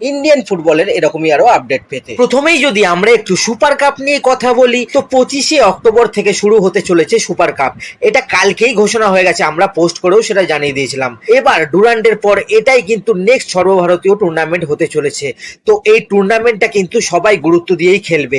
Indian ফুটবলের এরকমই আরও আপডেট পেতে। প্রথমেই যদি আমরা একটু সুপার কাপ নিয়ে কথা বলি, তো পঁচিশে অক্টোবর থেকে শুরু হতে চলেছে সুপার কাপ এটা কালকেই ঘোষণা হয়ে গেছে, আমরা পোস্ট করেও সেটা জানিয়ে দিয়েছিলাম। এবার ডুরান্ডের পর এটাই কিন্তু নেক্সট সর্বভারতীয় টুর্নামেন্ট হতে চলেছে। তো এই টুর্নামেন্টটা কিন্তু সবাই গুরুত্ব দিয়েই খেলবে।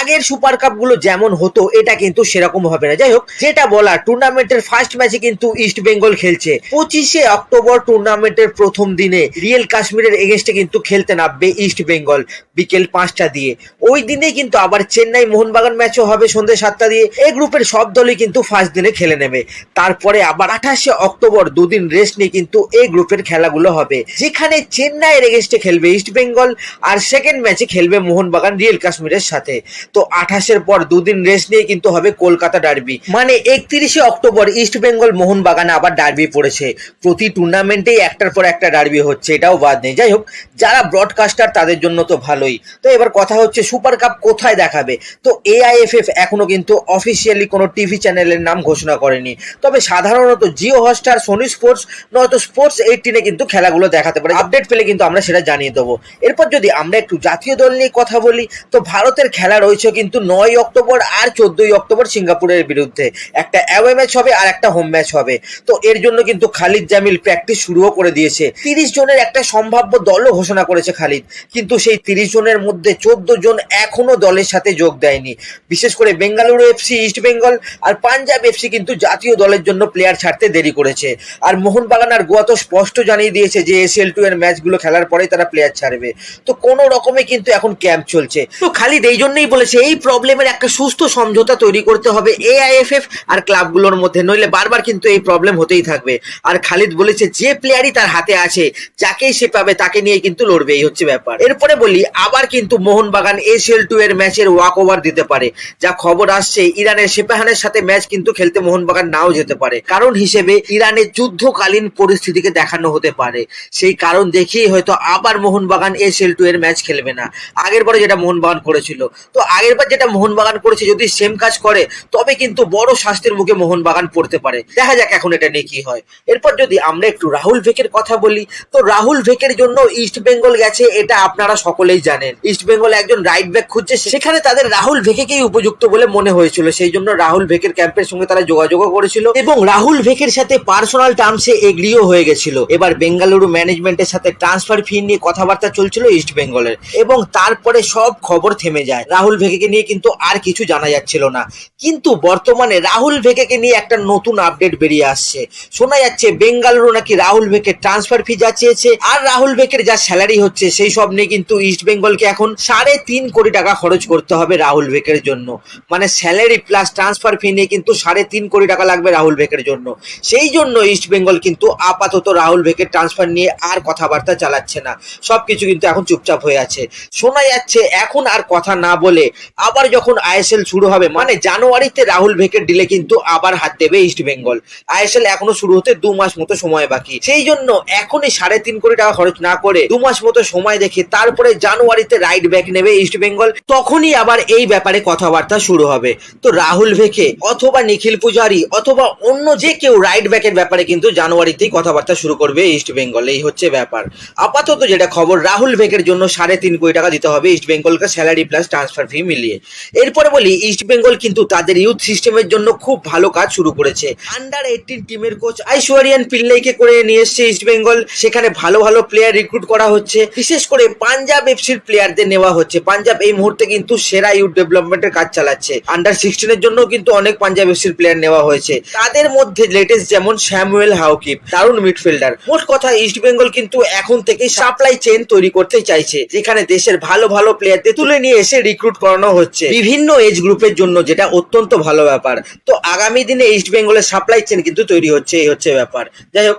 আগের সুপার কাপগুলো যেমন হতো, এটা কিন্তু সেরকম হবে না। যাই হোক, যেটা বলা টুর্নামেন্টের ফার্স্ট ম্যাচে কিন্তু ইস্ট বেঙ্গল খেলছে। পঁচিশে অক্টোবর টুর্নামেন্টের প্রথম দিনে রিয়েল কাশ্মীরের এগেনস্টে কিন্তু খেলতে নামবে ইস্ট বেঙ্গল বিকেল পাঁচটা দিয়ে। ওই দিনে কিন্তু আবার চেন্নাই মোহনবাগান ম্যাচও হবে সন্ধ্যে সাতটা দিয়ে। এই গ্রুপের সব দলই কিন্তু ফার্স্ট দিনে খেলে নেবে। তারপরে আবার আঠাশে অক্টোবর দুদিন রেস্ট নিয়ে কিন্তু এই গ্রুপের খেলাগুলো হবে। যেখানে চেন্নাইয়ের এগেনস্টে খেলবে ইস্ট বেঙ্গল আর সেকেন্ড ম্যাচে খেলবে মোহনবাগান রিয়েল কাশ্মীরের সাথে। তো আঠাশের পর দুদিন রেস্ট নিয়ে কিন্তু হবে কলকাতা ডার্বি মানে একত্রিশে অক্টোবর ইস্ট বেঙ্গল মোহনবাগান আবার ডার্বি পড়েছে। প্রতি টুর্নামেন্টেই একটার পর একটা ডার্বি হচ্ছে, এটাও বাদ নেই। যাই হোক, যারা ব্রডকাস্টার তাদের জন্য তো ভালোই। তো এবার কথা হচ্ছে সুপার কাপ কোথায় দেখাবে? তো এআইএফএফ এখনও কিন্তু অফিসিয়ালি কোনো টিভি চ্যানেলের নাম ঘোষণা করেনি। তবে সাধারণত জিও হটস্টার সোনি স্পোর্টস নয়তো স্পোর্টস এইটিনে কিন্তু খেলাগুলো দেখাতে পারে। আপডেট পেলে কিন্তু আমরা সেটা জানিয়ে দেবো। এরপর যদি আমরা একটু জাতীয় দল নিয়ে কথা বলি, তো ভারতের খেলা রয়েছে কিন্তু নয় অক্টোবর আর চোদ্দই অক্টোবর সিঙ্গাপুরের বিরুদ্ধে। একটা অ্যাওয়ে ম্যাচ হবে আর একটা হোম ম্যাচ হবে। তো এর জন্য কিন্তু খালিদ জামিল প্র্যাকটিস শুরুও করে দিয়েছে। তিরিশ জনের একটা সম্ভাব্য দলও ঘোষণা করেছে খালিদ। কিন্তু সেই তিরিশ জনের মধ্যে চোদ্দ জন এখনও দলের সাথে যোগ দেয়নি। বিশেষ করে বেঙ্গালুরু এফসি ইস্ট বেঙ্গল আর পাঞ্জাব এফসি কিন্তু জাতীয় দলের জন্য প্লেয়ার ছাড়তে দেরি করেছে। আর মোহনবাগান আর গোয়া তো স্পষ্ট জানিয়ে দিয়েছে যে এসএল টু এর ম্যাচগুলো খেলার পরেই তারা প্লেয়ার ছাড়বে। তো কোনো রকমে কিন্তু এখন ক্যাম্প চলছে। তো খালিদ এই জন্যই বলেছে, এই প্রবলেমের একটা সুস্থ সমঝোতা তৈরি করতে হবে এআইএফএফ আর ক্লাবগুলোর মধ্যে। নইলে বারবার কিন্তু এই প্রবলেম হতেই থাকবে। আর খালিদ বলেছে, যে প্লেয়ারই তার হাতে আছে, যাকেই সে পাবে তাকে নিয়ে কিন্তু লড়বে। এই হচ্ছে ব্যাপার। এরপরে বলি, আবার কিন্তু মোহনবাগান এসএল টু এর ম্যাচের ওয়াক ওভার দিতে পারে। যা খবর আসছে, ইরানের সেপাহানের সাথে ম্যাচ কিন্তু খেলতে মোহনবাগান নাও যেতে পারে। কারণ হিসেবে ইরানের যুদ্ধকালীন পরিস্থিতিকে দেখানো হতে পারে। সেই কারণ দেখিয়ে হয়তো আবার মোহনবাগান এসএল টু এর ম্যাচ খেলবে না। আগের বারে যেটা মোহনবাগান করেছিল। তো আগের বার যেটা মোহনবাগান করেছে, যদি সেম কাজ করে, তবে কিন্তু বড় শাস্তির মুখে মোহনবাগান পড়তে পারে। দেখা যাক এখন এটা নিয়ে কি হয়। এরপর যদি আমরা একটু রাহুল ভেকের কথা বলি, তো রাহুল ভেকের জন্য ইস্ট বেঙ্গল গেছে, এটা আপনারা সকলেই জানেন। ইস্ট বেঙ্গল একজন রাইট ব্যাক খুঁজছে, সেখানে তাদের রাহুল ভেকেকেই উপযুক্ত বলে মনে হয়েছিল। সেই জন্য রাহুল ভেকের ক্যাম্পের সঙ্গে তারা যোগাযোগও করেছিল এবং রাহুল ভেকের সাথে পার্সোনাল টার্মসে এগ্রিও হয়ে গেছিল। এবার বেঙ্গালুরু ম্যানেজমেন্টের সাথে ট্রান্সফার ফি নিয়ে কথাবার্তা চলছিল ইস্ট বেঙ্গলের এবং তারপরে সব খবর থেমে যায়। রাহুল ভেকেকে নিয়ে কিন্তু আর কিছু জানা যাচ্ছিল না। কিন্তু বর্তমানে রাহুল ভেকেকে নিয়ে একটা নতুন আপডেট বেরিয়ে আসছে। শোনা যাচ্ছে, বেঙ্গালুরু নাকি রাহুল ভেকের ট্রান্সফার ফি যা চেয়েছে আর রাহুল ভেকের যা স্যালারি হচ্ছে সেই সব নিয়ে কিন্তু ইস্ট বেঙ্গলকে এখন সাড়ে তিন কোটি টাকা খরচ করতে হবে রাহুল ভেকের জন্য। মানে স্যালারি প্লাস ট্রান্সফার ফি নিয়ে কিন্তু সাড়ে তিন কোটি টাকা লাগবে রাহুল ভেকের জন্য। সেই জন্য ইস্ট বেঙ্গল কিন্তু আপাতত রাহুল ভেকের ট্রান্সফার নিয়ে আর কথাবার্তা চালাচ্ছে না। সবকিছু কিন্তু এখন চুপচাপ হয়ে আছে। শোনা যাচ্ছে, এখন আর কথা না বলে আবার যখন আইএসএল শুরু হবে মানে জানুয়ারিতে রাহুল ভেকের ডিলে কিন্তু আবার হাত দেবে ইস্ট বেঙ্গল আইএসএল এখনও শুরু হতে দু মাস মতো সময় বাকি। সেই জন্য এখনই সাড়ে তিন কোটি টাকা খরচ না করে দু মাস মতো সময় দেখে তারপরে জানুয়ারিতে রাইট ব্যাক নেবে ইস্ট বেঙ্গল তখনই আবার এই ব্যাপারে কথাবার্তা শুরু হবে। তো রাহুল ভেকে অথবা নিখিল পূজারি অথবা অন্য যে কেউ রাইট ব্যাকের ব্যাপারে কিন্তু জানুয়ারিতেই কথাবার্তা শুরু করবে ইস্ট বেঙ্গল এই হচ্ছে ব্যাপার। আপাতত যেটা খবর, রাহুল ভেকের জন্য সাড়ে তিন কোটি টাকা দিতে হবে ইস্ট বেঙ্গলকে স্যালারি প্লাস ট্রান্সফার ফি মিলিয়ে। এরপরে বলি ইস্ট বেঙ্গল কিন্তু তাদের ইউথ সিস্টেমের জন্য খুব ভালো কাজ শুরু করেছে। আন্ডার এইটিন টিমের কোচ আইশ্বরিয়ান পিল্লাইকে করে নিয়ে এসছে ইস্ট বেঙ্গল সেখানে ভালো ভালো প্লেয়ার রিক্রুট করা হচ্ছে। বিশেষ করে পাঞ্জাব এফসির প্লেয়ারদের নেওয়া হচ্ছে। পাঞ্জাব এই মুহূর্তে কিন্তু সেরা ইউথ ডেভেলপমেন্টের কাজ চালাচ্ছে। আন্ডার সিক্সটিনের জন্য কিন্তু অনেক পাঞ্জাব এফসির প্লেয়ার নেওয়া হয়েছে। তাদের মধ্যে লেটেস্ট যেমন স্যামুয়েল হাউকিপ, দারুণ মিডফিল্ডার মোট কথা ইস্ট বেঙ্গল কিন্তু এখন থেকে সাপ্লাই চেন তৈরি করতে চাইছে, যেখানে দেশের ভালো ভালো প্লেয়ারদের তুলে নিয়ে এসে রিক্রুট করানো হচ্ছে। বিভিন্ন এজ গ্রুপের জন্য যেটা অত্যন্ত ভালো ব্যাপার। তো আগামী দিনে ইস্ট বেঙ্গলের সাপ্লাই চেন কিন্তু তৈরি হচ্ছে, এই হচ্ছে ব্যাপার। যাই হোক